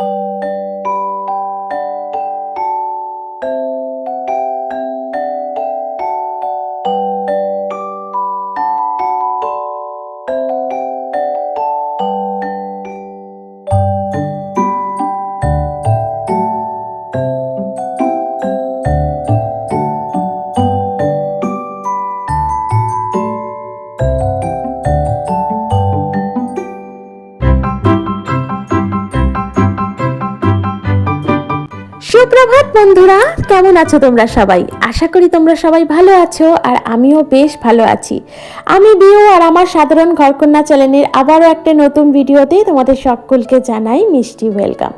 you কেমন আছো তোমরা সবাই? আশা করি তোমরা সবাই ভালো আছো আর আমিও বেশ ভালো আছি। আমি বিও আর আমার সাধারণ ঘরকন্যা চ্যানেলের আবারও একটা নতুন ভিডিওতে তোমাদের সকলকে জানাই মিষ্টি ওয়েলকাম।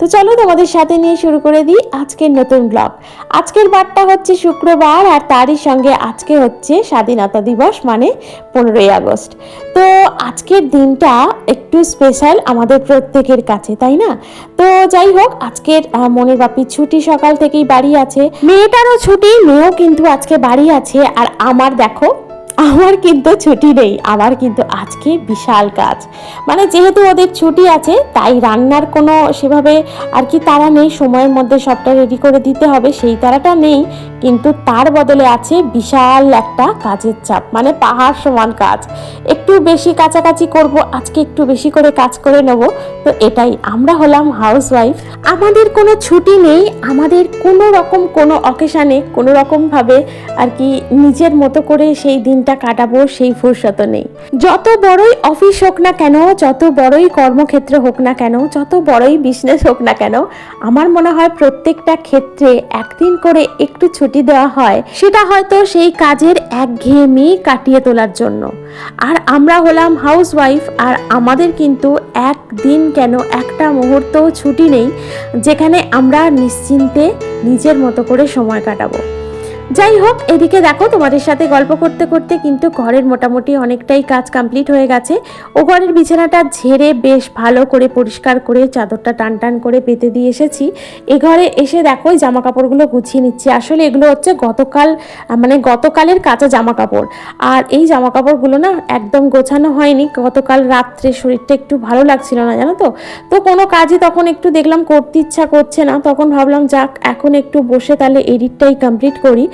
তো চলো তোমাদের সাথে নিয়ে শুরু করে দিই আজকের নতুন ব্লগ আজকের বারটা হচ্ছে শুক্রবার আর তারই সঙ্গে আজকে হচ্ছে স্বাধীনতা দিবস মানে পনেরোই আগস্ট। তো আজকের দিনটা একটু স্পেশাল আমাদের প্রত্যেকের কাছে, তাই না? তো যাই হোক, আজকের মনের বাপির ছুটি সকাল থেকেই বাড়ি আছে। মেয়েটারও ছুটি, মেয়েও কিন্তু আজকে বাড়ি আছে। আর আমার দেখো আমার কিন্তু ছুটি নেই, আমার কিন্তু আজকে বিশাল কাজ। মানে যেহেতু ওদের ছুটি আছে, তাই রান্নার কোনো সেভাবে আর কি তারা নেই, সময়ের মধ্যে সবটা রেডি করে দিতে হবে, সেই তারাটা নেই। কিন্তু তার বদলে আছে বিশাল একটা কাজের চাপ মানে পাহাড় সমান কাজ। একটু বেশি কাছাকাছি করব, আজকে একটু বেশি করে কাজ করে নেব। তো এটাই, আমরা হলাম হাউস ওয়াইফ আমাদের কোনো ছুটি নেই, আমাদের কোনো রকম কোনো অকেশানে কোনো রকমভাবে আর কি নিজের মতো করে সেই দিনটা কাটাবো সেই ফুরসত নেই। যত বড়ই অফিস হোক না কেন, যত বড়ই কর্মক্ষেত্র হোক না কেন, যত বড়ই বিজনেস হোক না কেন, আমার মনে হয় প্রত্যেকটা ক্ষেত্রে একদিন করে একটু ছুটি দেওয়া হয়, সেটা হয়তো সেই কাজের একঘেয়েমি কাটিয়ে তোলার জন্য। আর আমরা হলাম হাউস ওয়াইফ আর আমাদের কিন্তু একদিন কেন একটা মুহূর্ত ছুটি নেই, যেখানে আমরা নিশ্চিন্তে নিজের মতো করে সময় কাটাবো। যাই হোক, এদিকে দেখো, তোমাদের সাথে গল্প করতে করতে কিন্তু ঘরের মোটামুটি অনেকটাই কাজ কমপ্লিট হয়ে গেছে। ও ঘরের বিছানাটা ঝেড়ে বেশ ভালো করে পরিষ্কার করে চাদরটা টান টান করে পেতে দিয়ে এসেছি। এ ঘরে এসে দেখো জামা কাপড়গুলো গুছিয়ে নিচ্ছি। আসলে এগুলো হচ্ছে গতকাল মানে গতকালের কাঁচা জামা কাপড় আর এই জামা কাপড়গুলো না একদম গোছানো হয়নি। গতকাল রাত্রে শরীরটা একটু ভালো লাগছিল না, জানো তো? তো কোনো কাজই তখন একটু দেখলাম করতে ইচ্ছা করছে না। তখন ভাবলাম, যাক, এখন একটু বসে তাহলে এডিটটাই কমপ্লিট করি।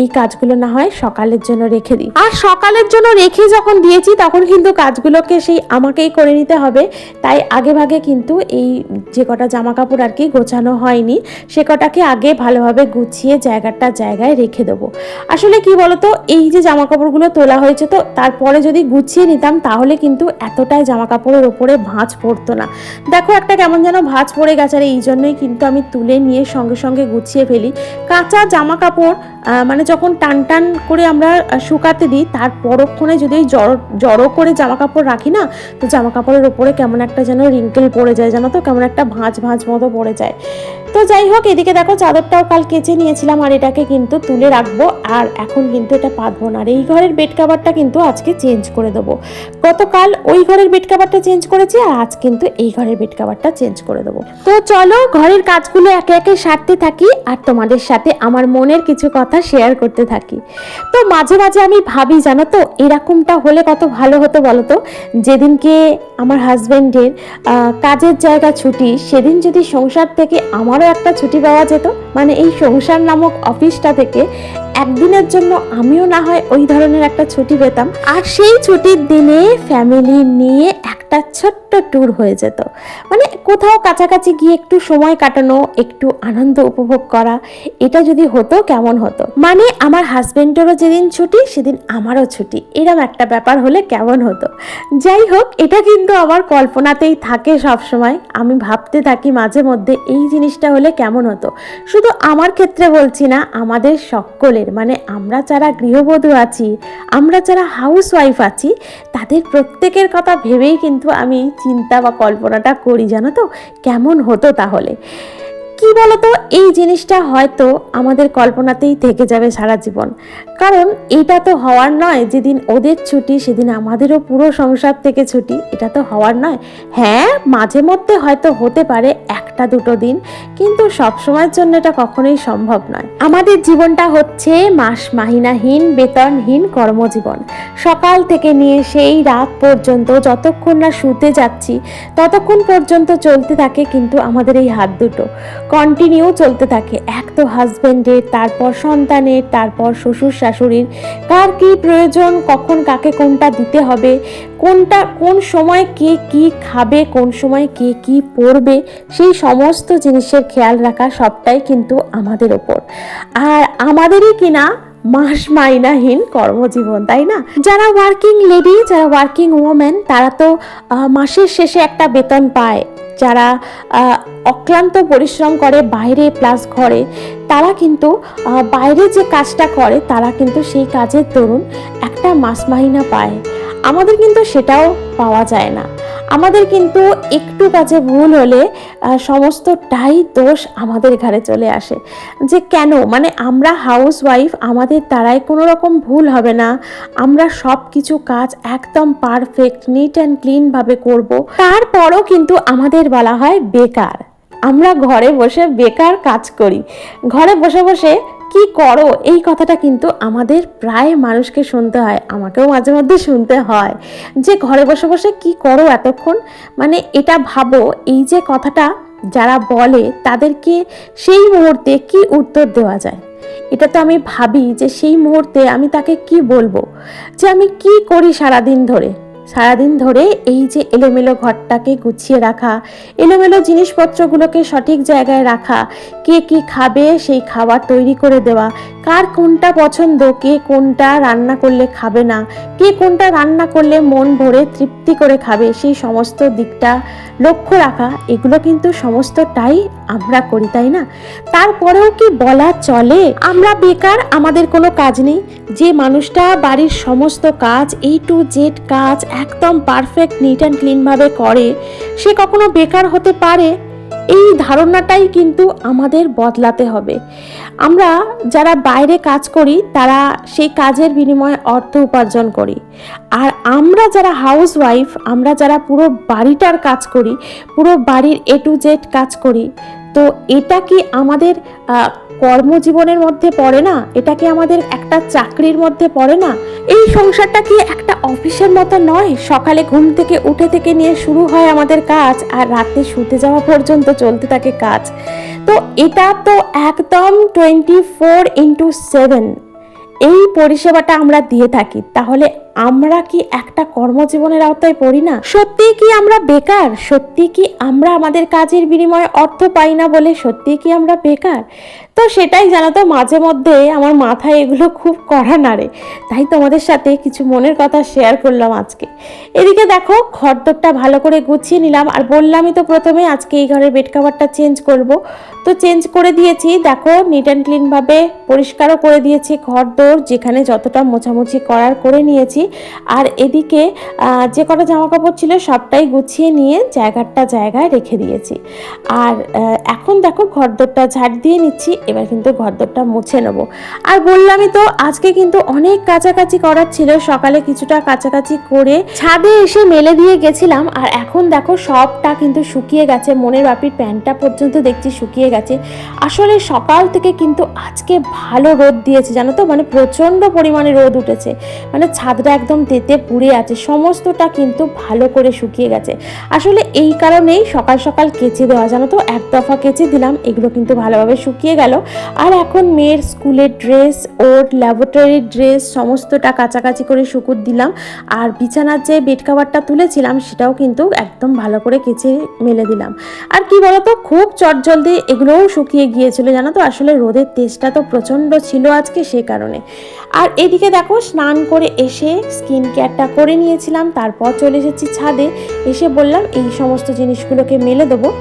এই কাজগুলো না হয় সকালের জন্য রেখে দিই। আর সকালের জন্য রেখে যখন দিয়েছি, তখন কিন্তু কাজগুলোকে সেই আমাকেই করে নিতে হবে। তাই আগে ভাগে কিন্তু এই যে কটা জামা কাপড় আর কি গোছানো হয়নি, সে কটাকে আগে ভালোভাবে গুছিয়ে জায়গাটা জায়গায় রেখে দেবো। আসলে কি বলতো, এই যে জামা কাপড়গুলো তোলা হয়েছে তো, তারপরে যদি গুছিয়ে নিতাম, তাহলে কিন্তু এতটাই জামা কাপড়ের ওপরে ভাঁজ পড়তো না। দেখো একটা কেমন যেন ভাঁজ পড়ে গেছে, আর এই জন্যই কিন্তু আমি তুলে নিয়ে সঙ্গে সঙ্গে গুছিয়ে ফেলি। কাঁচা জামা কাপড় মানে যখন টান টান করে আমরা শুকাতে দিই, তার পরক্ষণে যদি জড়ো জড়ো করে জামা কাপড় রাখি না, তো জামা কাপড়ের ওপরে কেমন একটা যেন রিঙ্কেল পড়ে যায়, জানো তো? কেমন একটা ভাঁজ ভাঁজ মতো পড়ে যায়। তো যাই হোক, এদিকে দেখো, চাদরটাও কাল কেচে নিয়েছিলাম, আর এটাকে কিন্তু তুলে রাখব, আর এখন কিন্তু এটা পাতবো না। আর এই ঘরের বেড কাভারটা কিন্তু আজকে চেঞ্জ করে দেবো। গতকাল ওই ঘরের বেড কাভারটা চেঞ্জ করেছি, আর আজ কিন্তু এই ঘরের বেড কাভারটা চেঞ্জ করে দেবো। তো চলো, ঘরের কাজগুলো একে একে সারতে থাকি, আর তোমাদের সাথে আমার মনের কিছু কথা শেয়ার করতে থাকি। তো মাঝে মাঝে আমি ভাবি, জানো তো, এরকমটা হলে কত ভালো হতো বলো তো? যেদিনকে আমার হাজব্যান্ডের কাজের জায়গা ছুটি, সেদিন যদি সংসার থেকে আমারও একটা ছুটি পাওয়া যেত মানে এই সংসার নামক অফিসটা থেকে একদিনের জন্য আমিও না হয় ওই ধরনের একটা ছুটি পেতাম। আর সেই ছুটির দিনে ফ্যামিলি নিয়ে একটা ছোট্ট ট্যুর হয়ে যেত। মানে কোথাও কাছাকাছি গিয়ে একটু সময় কাটানো, একটু আনন্দ উপভোগ করা, এটা যদি হতো কেমন হতো। মানে আমার হাজবেন্ডেরও যেদিন ছুটি, সেদিন আমারও ছুটি। এরম একটা ব্যাপার হলে কেমন হতো? যাই হোক, এটা কিন্তু আমার কল্পনাতেই থাকে সব সময় আমি ভাবতে থাকি মাঝে মধ্যে এই জিনিসটা হলে কেমন হতো। শুধু আমার ক্ষেত্রে বলছি না, আমাদের সকলের। মানে আমরা যারা গৃহবধূ আছি, আমরা যারা হাউস ওয়াইফ আছি, তাদের প্রত্যেকের কথা ভেবেই কিন্তু আমি চিন্তা বা কল্পনাটা করি, জানো তো? কেমন হতো তাহলে? কি বলতো? এই জিনিসটা হয়তো আমাদের কল্পনাতেই থেকে যাবে সারা জীবন। কারণ এটা তো হওয়ার নয়, যেদিন ওদের ছুটি, সেদিন আমাদেরও পুরো সংসার থেকে ছুটি। এটা তো হওয়ার নয়। হ্যাঁ মাঝে মধ্যে হয়তো হতে পারে, একটা একটা দুটো দিন, কিন্তু সব সময়ের জন্য এটা কখনোই সম্ভব নয়। আমাদের জীবনটা হচ্ছে মাস মাহিনাহীন, বেতনহীন কর্মজীবন। সকাল থেকে নিয়ে সেই রাত পর্যন্ত যতক্ষণ না শুতে যাচ্ছি, ততক্ষণ পর্যন্ত চলতে থাকে কিন্তু আমাদের এই হাত দুটো। কন্টিনিউ চলতে থাকে। এক তো হাজবেন্ডের তারপর সন্তানের, তারপর শ্বশুর শাশুড়ির কার কী প্রয়োজন, কখন কাকে কোনটা দিতে হবে কোনটা, কোন সময় কে কি খাবে, কোন সময় কে কি পরবে সেই সমস্ত জিনিসের খেয়াল রাখা সবটাই কিন্তু আমাদের ওপর। আর আমাদেরই কিনা মাস মাইনাহীন কর্মজীবন, তাই না? যারা ওয়ার্কিং লেডি যারা ওয়ার্কিং ওমেন তারা তো মাসের শেষে একটা বেতন পায়। যারা অক্লান্ত পরিশ্রম করে বাইরে প্লাস ঘরে, তারা কিন্তু বাইরে যে কাজটা করে, তারা কিন্তু সেই কাজের দরুন একটা মাস মাহিনা পায়। আমাদের কিন্তু সেটাও পাওয়া যায় না। আমাদের কিন্তু একটু কাজে ভুল হলে সমস্তটাই দোষ আমাদের ঘাড়ে চলে আসে। যে কেন? মানে আমরা হাউস ওয়াইফ আমাদের দ্বারাই কোনো রকম ভুল হবে না। আমরা সব কিছু কাজ একদম পারফেক্ট নিট অ্যান্ড ক্লিনভাবে করব। তারপরও কিন্তু আমাদের বলা হয় বেকার। আমরা ঘরে বসে বেকার কাজ করি। ঘরে বসে বসে কি করো? এই কথাটা কিন্তু আমাদের প্রায় মানুষকে শুনতে হয়, আমাকেও মাঝে মধ্যে শুনতে হয়। যে ঘরে বসে বসে কি করো এতক্ষণ? মানে এটা ভাবো, এই যে কথাটা যারা বলে, তাদেরকে সেই মুহূর্তে কি উত্তর দেওয়া যায়? এটা তো আমি ভাবি যে সেই মুহূর্তে আমি তাকে কি বলব? যে আমি কি করি সারাদিন ধরে? সারাদিন ধরে এই যে এলোমেলো ঘরটাকে গুছিয়ে রাখা, এলোমেলো জিনিসপত্রগুলোকে সঠিক জায়গায় রাখা কে কি খাবে সেই খাবার তৈরি করে দেওয়া। কার কোনটা পছন্দ, কে কোনটা রান্না করলে খাবে না, কে কোনটা রান্না করলে মন ভরে তৃপ্তি করে খাবে, সেই সমস্ত দিকটা লক্ষ্য রাখা, এগুলো কিন্তু সমস্তটাই আমরা করি, তাই না? তারপরেও কি বলা চলে? আমরা বেকার, আমাদের কোনো কাজ নেই। যে মানুষটা বাড়ির সমস্ত কাজ এই টু জেড কাজ একদম পারফেক্ট নিট অ্যান্ড ক্লিনভাবে করে, সে কখনো বেকার হতে পারে। এই ধারণাটাই কিন্তু আমাদের বদলাতে হবে। আমরা যারা বাইরে কাজ করি, তারা সেই কাজের বিনিময়ে অর্থ উপার্জন করি। আর আমরা যারা হাউস ওয়াইফ আমরা যারা পুরো বাড়িটার কাজ করি, পুরো বাড়ির এ টু জেড কাজ করি তো এটা কি আমাদের কর্মজীবনের মধ্যে পড়ে না? এটা কি আমাদের একটা চাকরির মধ্যে পড়ে না? এই সংসারটা কি একটা অফিসের মতো নয়? সকালে ঘুম থেকে, উঠে থেকে নিয়ে শুরু হয় আমাদের কাজ আর রাতে শুতে যাওয়া পর্যন্ত চলতে থাকে কাজ। তো এটা তো একদম টোয়েন্টি ফোর ইন্টু সেভেন। এই পরিষেবাটা আমরা দিয়ে থাকি। তাহলে আমরা কি একটা কর্মজীবনের আওতায় পড়ি না? সত্যি কি আমরা বেকার? সত্যি কি আমরা আমাদের কাজের বিনিময়ে অর্থ পাই না বলে সত্যি কি আমরা বেকার? তো সেটাই জানো তো মাঝে মধ্যে আমার মাথায় এগুলো খুব কড়া নাড়ে। তাই তোমাদের সাথে কিছু মনের কথা শেয়ার করলাম আজকে। এদিকে দেখো ঘরদোরটা ভালো করে গুছিয়ে নিলাম। আর বললামই তো প্রথমে আজকে এই ঘরের বেড কাভারটা চেঞ্জ করব। তো চেঞ্জ করে দিয়েছি। দেখো নিট অ্যান্ড ক্লিনভাবে পরিষ্কারও করে দিয়েছি ঘরদোর যেখানে যতটা মোছামুছি করার করে নিয়েছি। আর এদিকে যে কটা জামা কাপড় ছিল সবটাই গুছিয়ে নিয়ে জায়গাটা জায়গায় রেখে দিয়েছি। আর এখন দেখো ঘরদোরটা ঝাড় দিয়ে নিচ্ছি, এবার কিন্তু ঘরদোরটা মুছে নেব। আর বললামই তো, আজকে কিন্তু অনেক কাছাকাছি করার ছিল, সকালে কিছুটা কাছাকাছি করে ছাদে এসে মেলে দিয়ে গেছিলাম। আর এখন দেখো সবটা কিন্তু শুকিয়ে গেছে, মনের বাপির প্যান্টটা পর্যন্ত দেখছি শুকিয়ে গেছে। আসলে সকাল থেকে কিন্তু আজকে ভালো রোদ দিয়েছে, জানো তো? মানে প্রচণ্ড পরিমাণে রোদ উঠেছে। মানে ছাদটা একদম তেতে পুড়ে আছে, সমস্তটা কিন্তু ভালো করে শুকিয়ে গেছে। আসলে এই কারণেই সকাল সকাল কেচে দেওয়া, জানো তো, এক দফা কেচে দিলাম, এগুলো কিন্তু ভালোভাবে শুকিয়ে গেল। আর এখন মেয়ের স্কুলের ড্রেস, ওর ল্যাবরেটরির ড্রেস, সমস্তটা কাছাকাছি করে শুকুর দিলাম। আর বিছানার যে বেড কাভারটা তুলেছিলাম, সেটাও কিন্তু একদম ভালো করে কেচে মেলে দিলাম। আর কি বলতো, খুব চটজলদি এগুলোও শুকিয়ে গিয়েছিল, জানো তো, আসলে রোদের তেজটা তো প্রচণ্ড ছিল আজকে সে কারণে। আর এদিকে দেখো, স্নান করে এসে স্কিন কেয়ারটা করে নিয়েছিলাম, তারপর চলে এসেছি ছাদে। এসে বললাম, এই সমস্ত জিনিসগুলোকে মেলে দেবো।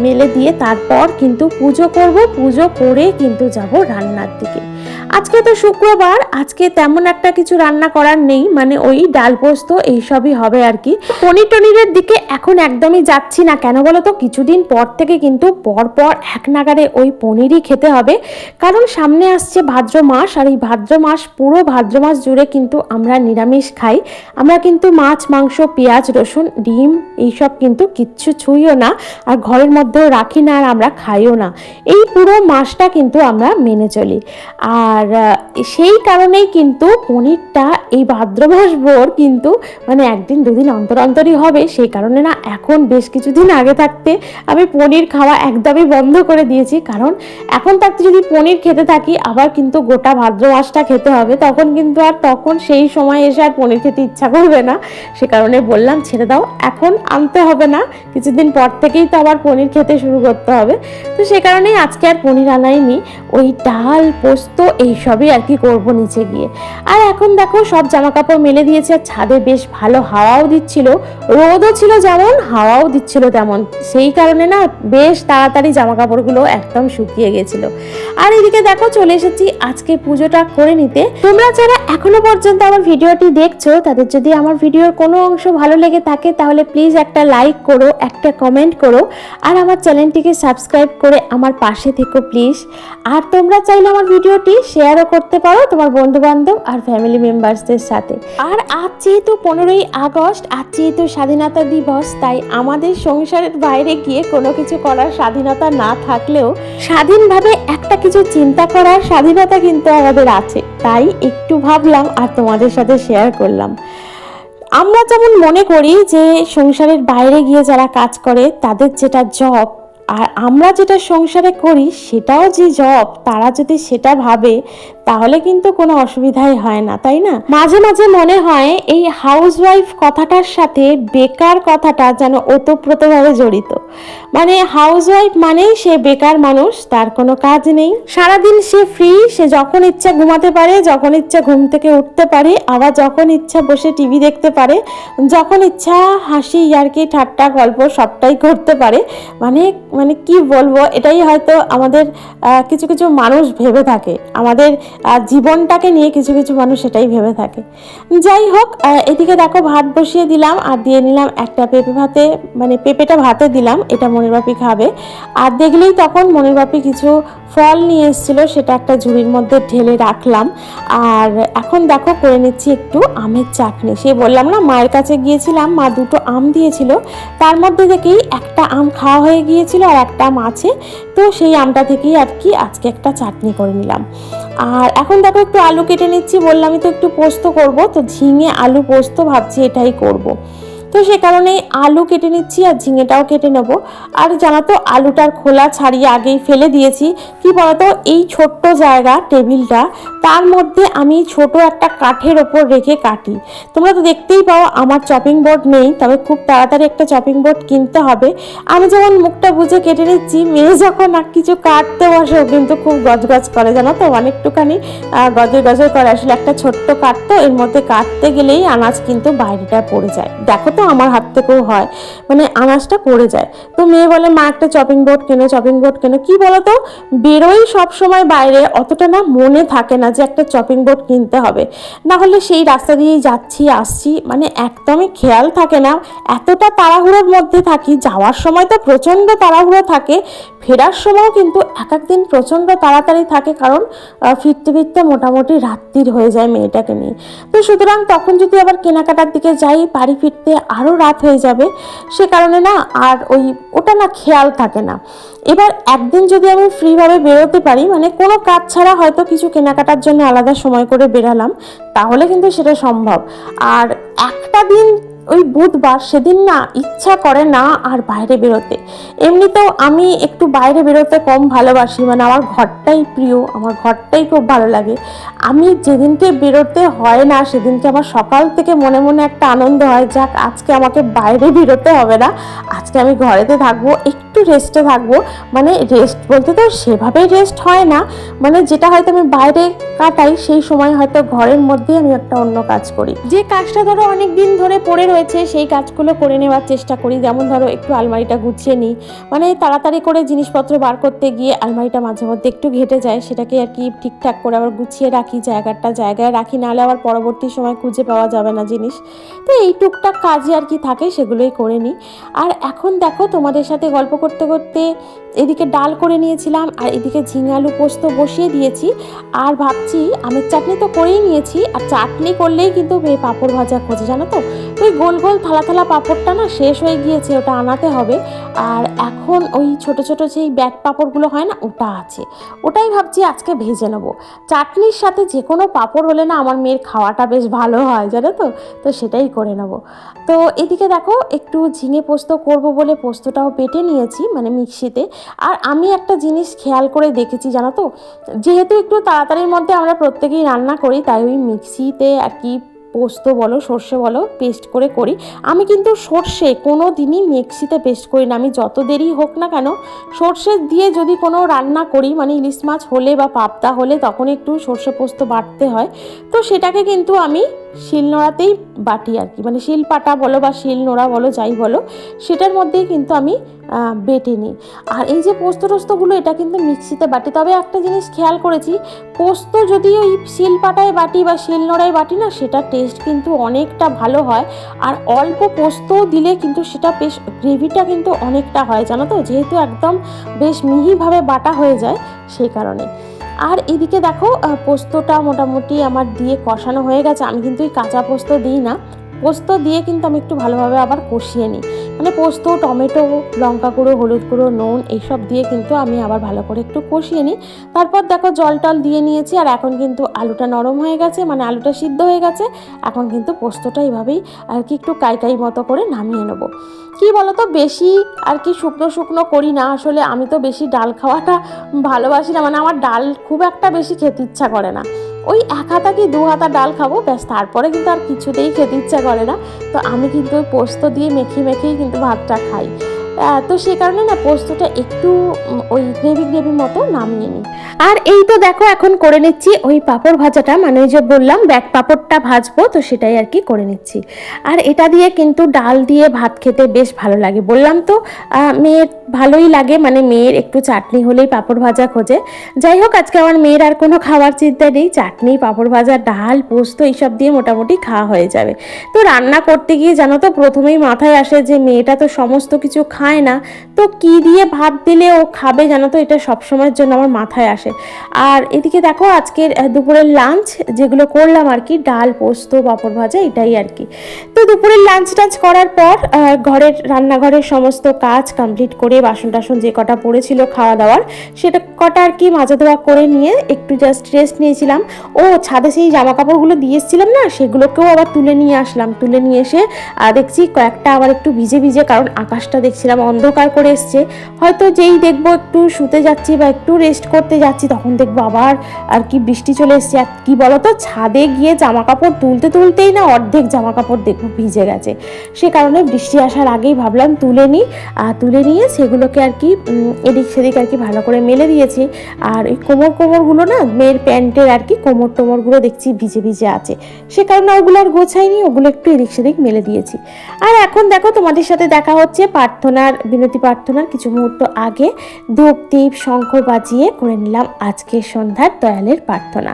মেলে দিয়ে তারপর কিন্তু পুজো করব। পুজো করে কিন্তু যাব রান্নার দিকে। আজকে তো শুক্রবার, আজকে তেমন একটা কিছু রান্না করার নেই মানে ওই ডাল পোস্ত এইসবই হবে আর কি। পনির টনিরের দিকে এখন একদমই যাচ্ছি না কেন বলো তো কিছুদিন পর থেকে কিন্তু পর পর এক নাগারে ওই পনিরই খেতে হবে। কারণ সামনে আসছে ভাদ্র মাস, আর এই ভাদ্র মাস পুরো ভাদ্র মাস জুড়ে কিন্তু আমরা নিরামিষ খাই। আমরা কিন্তু মাছ, মাংস, পেঁয়াজ, রসুন, ডিম এইসব কিন্তু কিচ্ছু ছুঁইও না, আর ঘরের মধ্যেও রাখি না, আর আমরা খাইও না। এই পুরো মাসটা কিন্তু আমরা মেনে চলি। আর আহ, সেই কারণেই কিন্তু পনিরটা এই ভাদ্র মাস ভোর কিন্তু মানে একদিন দুদিন অন্তর অন্তরই হবে, সেই কারণে না এখন বেশ কিছুদিন আগে থাকতে আমি পনির খাওয়া একদমই বন্ধ করে দিয়েছি। কারণ এখন থাকতে যদি পনির খেতে থাকি, আবার কিন্তু গোটা ভাদ্র মাসটা খেতে হবে, তখন কিন্তু আর তখন সেই সময় এসে আর পনির খেতে ইচ্ছা করবে না। সে কারণে বললাম, ছেড়ে দাও, এখন আনতে হবে না, কিছুদিন পর থেকেই তো আবার পনির খেতে শুরু করতে হবে। তো সে কারণেই আজকে আর পনির আনাইনি। ওই ডাল, পোস্ত, এইসবই আর কি করব নিচে গিয়ে। আর এখন দেখো সব জামা কাপড় মেলে দিয়েছে, আর ছাদে বেশ ভালো হাওয়াও দিচ্ছিল। রোদও ছিল যেমন, হাওয়াও দিচ্ছিল তেমন। সেই কারণে না বেশ তাড়াতাড়ি জামা কাপড়গুলো একদম শুকিয়ে গেছিল। আর এদিকে দেখো চলে এসেছি আজকে পুজোটা করে নিতে। তোমরা যারা এখনও পর্যন্ত আমার ভিডিওটি দেখছ, তাদের যদি আমার ভিডিওর কোনো অংশ ভালো লেগে থাকে, তাহলে প্লিজ একটা লাইক করো, একটা কমেন্ট করো, আর আমার চ্যানেলটিকে সাবস্ক্রাইব করে আমার পাশে থেকো প্লিজ। আর তোমরা চাইলে আমার ভিডিওটি শেয়ারও করতে পারো তোমার বন্ধু বান্ধব আর ফ্যামিলি মেম্বার্সদের সাথে। আর আজ যেহেতু পনেরোই আগস্ট, আজ যেহেতু স্বাধীনতা দিবস, তাই আমাদের সংসারের বাইরে গিয়ে কোনো কিছু করার স্বাধীনতা না থাকলেও স্বাধীনভাবে একটা কিছু চিন্তা করার স্বাধীনতা কিন্তু আমাদের আছে। তাই একটু ভাবলাম আর তোমাদের সাথে শেয়ার করলাম। আমরা যেমন মনে করি যে সংসারের বাইরে গিয়ে যারা কাজ করে, তাদের যেটা জব আর আমরা যেটা সংসারে করি, সেটাও যে জব তারা যদি সেটা ভাবে তাহলে কিন্তু কোনো অসুবিধাই হয় না, তাই না? মাঝে মাঝে মনে হয় এই হাউসওয়াইফ কথাটার সাথে বেকার কথাটা যেন ওতপ্রোতভাবে জড়িত। মানে হাউসওয়াইফ মানেই সে বেকার মানুষ, তার কোনো কাজ নেই। সারাদিন সে ফ্রি সে যখন ইচ্ছা ঘুমাতে পারে, যখন ইচ্ছা ঘুম থেকে উঠতে পারে, আবার যখন ইচ্ছা বসে টিভি দেখতে পারে, যখন ইচ্ছা হাসি, ইয়ার্কি, ঠাট্টা, গল্প সবটাই করতে পারে মানে মানে কি বলব, এটাই হয়তো আমাদের কিছু কিছু মানুষ ভেবে থাকে। আমাদের আহ, জীবনটাকে নিয়ে কিছু কিছু মানুষ সেটাই ভেবে থাকে। যাই হোক এদিকে দেখো ভাত বসিয়ে দিলাম আর দিয়ে নিলাম একটা পেঁপে ভাতে মানে পেঁপেটা ভাতে দিলাম এটা মনের বাপি খাবে। আর দেখলেই তখন মনের বাপি কিছু ফল নিয়ে এসেছিল সেটা একটা ঝুড়ির মধ্যে ঢেলে রাখলাম। আর এখন দেখো করে নিচ্ছি একটু আমের চাটনি। সে বললাম না মায়ের কাছে গিয়েছিলাম মা দুটো আম দিয়েছিল। তার মধ্যে থেকেই একটা আম খাওয়া হয়ে গিয়েছিল আর একটা আম আছে। তো সেই আমটা থেকেই আর কি আজকে একটা চাটনি করে নিলাম। আর এখন দেখো একটু আলু কেটে নিচ্ছি, বললামই তো একটু পোস্ত করব, তো ঝিঙে আলু পোস্ত ভাবছি এটাই করব। তো সে কারণে আলু কেটে নিচ্ছি আর ঝিঙেটাও কেটে নেব। আর জানো তো, আলুটার খোলা ছাড়িয়ে আগেই ফেলে দিয়েছি। কি বলতো, এই ছোট্ট জায়গা, টেবিলটা, তার মধ্যে আমি ছোট একটা কাঠের ওপর রেখে কাটি। তোমরা তো দেখতেই পাও, আমার চপিং বোর্ড নেই, তবে খুব তাড়াতাড়ি একটা চপিং বোর্ড কিনতে হবে। আমি যেমন মুখটা বুঝে কেটে নিচ্ছি, মেয়ে যখন আর কিছু কাটতে বসে কিন্তু খুব গজগজ করে, জানো তো, অনেকটুখানি গজর গজর করে। আসলে একটা ছোট্ট কাটতো এর মধ্যে কাটতে গেলেই আনাজ কিন্তু বাইরেটা পড়ে যায়। দেখো তো আমার হাত থেকেও হয়। মানে আনাজটা পড়ে যায়। তো মেয়ে বলে, মা, একটা চপিং বোর্ড কেনে চপিং বোর্ড কেনে। কি বলতো? বেরোই সব সময় বাইরে, অতটা না মনে থাকে না যে একটা চপিং বোর্ড কিনতে হবে। না হলে সেই রাস্তা দিয়েই যাচ্ছি, আসছি মানে একদমই খেয়াল থাকে না। এতটা তাড়াহুড়োর মধ্যে থাকি, যাওয়ার সময় তো প্রচণ্ড তাড়াহুড়ো থাকে, ফেরার সময়ও কিন্তু এক একদিন প্রচণ্ড তাড়াতাড়ি থাকে, কারণ ফিরতে ফিরতে মোটামুটি রাত্রির হয়ে যায় মেয়েটাকে নিয়ে। তো সুতরাং তখন যদি আবার কেনাকাটার দিকে যাই, বাড়ি ফিরতে আরও রাত হয়ে যাবে, সে কারণে না আর ওই ওটা না খেয়াল থাকে না। এবার একদিন যদি আমি ফ্রিভাবে বেরোতে পারি মানে কোনো কাজ ছাড়া হয়তো কিছু কেনাকাটার জন্য আলাদা সময় করে বেরালাম, তাহলে কিন্তু সেটা সম্ভব। আর একটা দিন ওই বুধবার সেদিন না ইচ্ছা করে না আর বাইরে বেরোতে। এমনিতেও আমি একটু বাইরে বেরোতে কম ভালোবাসি মানে আমার ঘরটাই প্রিয়, আমার ঘরটাই খুব ভালো লাগে। আমি যেদিনকে বেরোতে হয় না, সেদিনকে আমার সকাল থেকে মনে মনে একটা আনন্দ হয়, যাক আজকে আমাকে বাইরে বেরোতে হবে না, আজকে আমি ঘরেতে থাকব, একটু রেস্টে থাকব। মানে রেস্ট বলতে তো সেভাবেই রেস্ট হয় না মানে যেটা হয়তো আমি বাইরে কাটাই, সেই সময় হয়তো ঘরের মধ্যে আমি একটা অন্য কাজ করি। যে কাজটা ধরো অনেক দিন ধরে পড়ে রয়েছে, সেই কাজগুলো করে নেওয়ার চেষ্টা করি। যেমন ধরো, একটু আলমারিটা গুছিয়ে নিই। মানে তাড়াতাড়ি করে জিনিসপত্র বার করতে গিয়ে আলমারিটা মাঝে মধ্যে একটু ঘেটে যায়। সেটাকে আর কি ঠিকঠাক করে আবার গুছিয়ে রাখি, জায়গাটা জায়গায় রাখি। নাহলে আবার পরবর্তী সময় খুঁজে পাওয়া যাবে না জিনিস। তো এই টুকটাক কাজই আর কি থাকে, সেগুলোই করে নিই। আর এখন দেখো, তোমাদের সাথে গল্প করতে করতে এদিকে ডাল করে নিয়েছিলাম আর এদিকে ঝিঙে আলু পোস্ত বসিয়ে দিয়েছি। আর ভাবছি আমের চাটনি তো করেই নিয়েছি, আর চাটনি করলেই কিন্তু এই পাঁপড় ভাজা খোঁজে, জানো তো? ওই গোল গোল থালা থালা পাঁপড়টা না শেষ হয়ে গিয়েছে, ওটা আনাতে হবে। আর এখন ওই ছোট ছোট যেই ব্যাট পাঁপড়গুলো হয় না, ওটা আছে। ওটাই ভাবছি আজকে ভেজে নেব। চাটনির সাথে যে কোনো পাঁপড় হলে না আমার মেয়ের খাওয়াটা বেশ ভালো হয়, জানো তো? তো সেটাই করে নেব। তো এদিকে দেখো, একটু ঝিঙে পোস্ত করব বলে পোস্তটাও পেটে নিয়েছি মানে মিক্সিতে। আর আমি একটা জিনিস খেয়াল করে দেখেছি, জানো তো? যেহেতু একটু তাড়াতাড়ির মধ্যে আমরা প্রত্যেকেই রান্না করি, তাই ওই মিক্সিতে আর কি পোস্ত বলো, সর্ষে বলো, পেস্ট করে করি। আমি কিন্তু সর্ষে কোনো দিনই মিক্সিতে পেস্ট করি না। আমি যত দেরি হোক না কেন, সর্ষে দিয়ে যদি কোনো রান্না করি মানে ইলিশ মাছ হলে বা পাবদা হলে, তখন একটু সর্ষে পোস্ত বাটতে হয়। তো সেটাকে কিন্তু আমি শিলনোড়াতেই বাটি আর কি মানে শিলপাটা বলো বা শিলনোড়া বলো, যাই বলো, সেটার মধ্যেই কিন্তু আমি বেটে নিই আর এই যে পোস্ত টোস্তগুলো এটা কিন্তু মিক্সিতে বাটি। তবে একটা জিনিস খেয়াল করেছি, পোস্ত যদি ওই শিলপাটায় বাটি বা শিলনোড়ায় বাটি না, সেটা টেস্ট কিন্তু অনেকটা ভালো হয়। আর অল্প পোস্ত দিলে কিন্তু সেটা বেশ গ্রেভিটা কিন্তু অনেকটা হয়, জানো তো? যেহেতু একদম বেশ মিহিভাবে বাটা হয়ে যায় সেই কারণে। আর এদিকে দেখো পোস্তটা মোটামুটি আমার দিয়ে কষানো হয়ে গেছে। আমি কিন্তু এই কাঁচা পোস্ত দিই না। পোস্ত দিয়ে কিন্তু আমি একটু ভালোভাবে আবার কষিয়ে নিই। মানে পোস্ত, টমেটো, লঙ্কা গুঁড়ো, হলুদ গুঁড়ো, নুন এইসব দিয়ে কিন্তু আমি আবার ভালো করে একটু কষিয়ে নিই। তারপর দেখো জল টল দিয়ে নিয়েছি আর এখন কিন্তু আলুটা নরম হয়ে গেছে মানে আলুটা সিদ্ধ হয়ে গেছে। এখন কিন্তু পোস্তটা এইভাবেই আর কি একটু কাইকাই মতো করে নামিয়ে নেব। কি বলতো, বেশি আর কি শুকনো শুকনো করি না। আসলে আমি তো বেশি ডাল খাওয়াটা ভালোবাসি না মানে আমার ডাল খুব একটা বেশি খেতে ইচ্ছা করে না। ওই এক হাতা কি দু হাতা ডাল খাব? ব্যাস, তারপরে কিন্তু আর কিছুতেই খেতে ইচ্ছা করে না। তো আমি কিন্তু ওই পোস্ত দিয়ে মেখে মেখেই কিন্তু ভাতটা খাই। তো সে কারণে না পোস্তটা একটু ওই গ্রেভি গ্রেভি মতো নামিয়ে নিই। আর এই তো দেখো, এখন করে নিচ্ছি ওই পাঁপড় ভাজাটা। মানে ওই যে বললাম, ব্যাক পাঁপড়টা ভাজবো, তো সেটাই আর কি করে নিচ্ছি। আর এটা দিয়ে কিন্তু ডাল দিয়ে ভাত খেতে বেশ ভালো লাগে। বললাম তো মেয়ের ভালোই লাগে মানে মেয়ের একটু চাটনি হলেই পাঁপড় ভাজা খোঁজে। যাই হোক, আজকে আমার মেয়ের আর কোনো খাবার চিন্তা নেই। চাটনি, পাঁপড় ভাজা, ডাল, পোস্ত, এইসব দিয়ে মোটামুটি খাওয়া হয়ে যাবে। তো রান্না করতে গিয়ে জানো তো, প্রথমেই মাথায় আসে যে মেয়েটা তো সমস্ত কিছু খায় না, তো কি দিয়ে ভাত দিলে ও খাবে জানো তো? এটা সবসময়ের জন্য আমার মাথায় আসে। আর এদিকে দেখো আজকের দুপুরের লাঞ্চ যেগুলো করলাম আর কি, ডাল, পোস্ত, পাঁপড় ভাজা, এটাই আর কি। তো দুপুরের লাঞ্চ টাঞ্চ করার পর ঘরের রান্নাঘরের সমস্ত কাজ কমপ্লিট করে বাসন টাসন যে কটা পড়েছিল খাওয়া দাওয়ার, সেটা কটা আর কি মাজা ধোয়া করে নিয়ে একটু জাস্ট রেস্ট নিয়েছিলাম। ও ছাদে সেই জামা কাপড়গুলো দিয়ে এসেছিলাম না, সেগুলোকেও আবার তুলে নিয়ে আসলাম। তুলে নিয়ে এসে দেখছি কয়েকটা আবার একটু ভিজে ভিজে, কারণ আকাশটা দেখছিলাম অন্ধকার করে এসছে। হয়তো যেই দেখব একটু শুতে যাচ্ছি বা একটু রেস্ট করতে যাচ্ছি, তখন দেখব আবার আর কি বৃষ্টি চলে এসছে। আর কি বলতো, ছাদে গিয়ে জামা কাপড় তুলতে তুলতেই না অর্ধেক জামা কাপড় দেখব ভিজে গেছে। সে কারণে বৃষ্টি আসার আগেই ভাবলাম তুলে নিই। আর তুলে নিয়ে সেগুলোকে আর কি এদিক সেদিক আর কি ভালো করে মেলে দিয়েছি। আর ওই কোমর কোমরগুলো না, মেয়ের প্যান্টের আর কি কোমর টোমরগুলো দেখছি ভিজে ভিজে আছে। সে কারণে ওগুলো আর গোছাইনি, ওগুলো একটু এদিক সেদিক মেলে দিয়েছি। আর এখন দেখো তোমাদের সাথে দেখা হচ্ছে প্রার্থনার বিনতি প্রার্থনার কিছু মুহূর্ত আগে ধূপ, দীপ, শঙ্খ বাজিয়ে করে নিলাম আজকের সন্ধ্যার দয়ালের প্রার্থনা।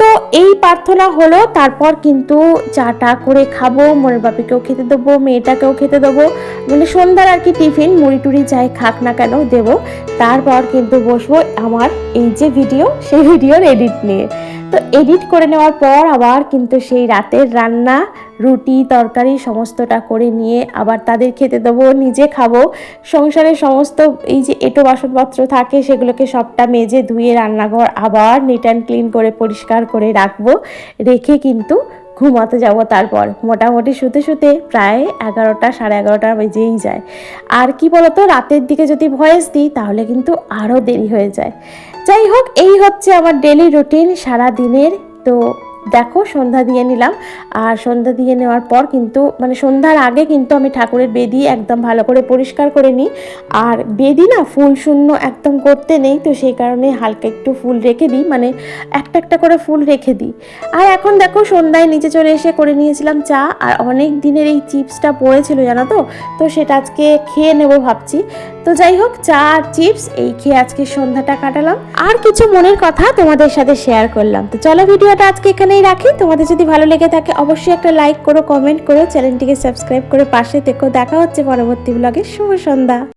তো এই প্রার্থনা হলো, তারপর কিন্তু চাটা করে খাব মোর বাপিকেও খেতে দেবো, মেয়েটাকেও খেতে দেবো মানে সন্ধ্যার আর কি টিফিন, মুড়ি টুড়ি যাই খাক না কেন দেবো। তারপর কিন্তু বসবো আমার এই যে ভিডিও, সেই ভিডিওর এডিট নিয়ে। তো এডিট করে নেওয়ার পর আবার কিন্তু সেই রাতের রান্না রুটি, তরকারি সমস্তটা করে নিয়ে আবার তাদের খেতে দেবো, নিজে খাব। সংসারের সমস্ত এই যে এটো বাসনপত্র থাকে সেগুলোকে সবটা মেজে ধুয়ে রান্নাঘর আবার নিট অ্যান্ড ক্লিন করে পরিষ্কার করে রাখব। রেখে কিন্তু ঘুমাতে যাব তারপর। মোটামুটি শুতে শুতে প্রায় এগারোটা, সাড়ে এগারোটা বেজেই যায়। আর কি বলতো, রাতের দিকে যদি ভয়েস দিই তাহলে কিন্তু আরও দেরি হয়ে যায়। যাই হোক, এই হচ্ছে আমার ডেলি রুটিন সারা দিনের তো দেখো, সন্ধ্যা দিয়ে নিলাম। আর সন্ধ্যা দিয়ে নেওয়ার পর কিন্তু মানে সন্ধ্যার আগে কিন্তু আমি ঠাকুরের বেদি একদম ভালো করে পরিষ্কার করে নিই। আর বেদি না ফুল শূন্য একদম করতে নেই, তো সেই কারণে হালকা একটু ফুল রেখে দিই। মানে একটা একটা করে ফুল রেখে দিই। আর এখন দেখো, সন্ধ্যায় নিচে চলে এসে করে নিয়েছিলাম চা। আর অনেক দিনের এই চিপসটা পড়েছিল, জানো তো? তো সেটা আজকে খেয়ে নেব ভাবছি। তো যাই হোক, চা আর চিপস, এই খেয়ে আজকে সন্ধ্যাটা কাটালাম। আর কিছু মনের কথা তোমাদের সাথে শেয়ার করলাম। তো চলো, ভিডিওটা আজকে এখানেই রাখি। তোমাদের যদি ভালো লেগে থাকে, অবশ্যই একটা লাইক করো কমেন্ট করো, চ্যানেলটিকে সাবস্ক্রাইব করে পাশে থেকো। দেখা হচ্ছে পরবর্তী ব্লগে শুভ সন্ধ্যা।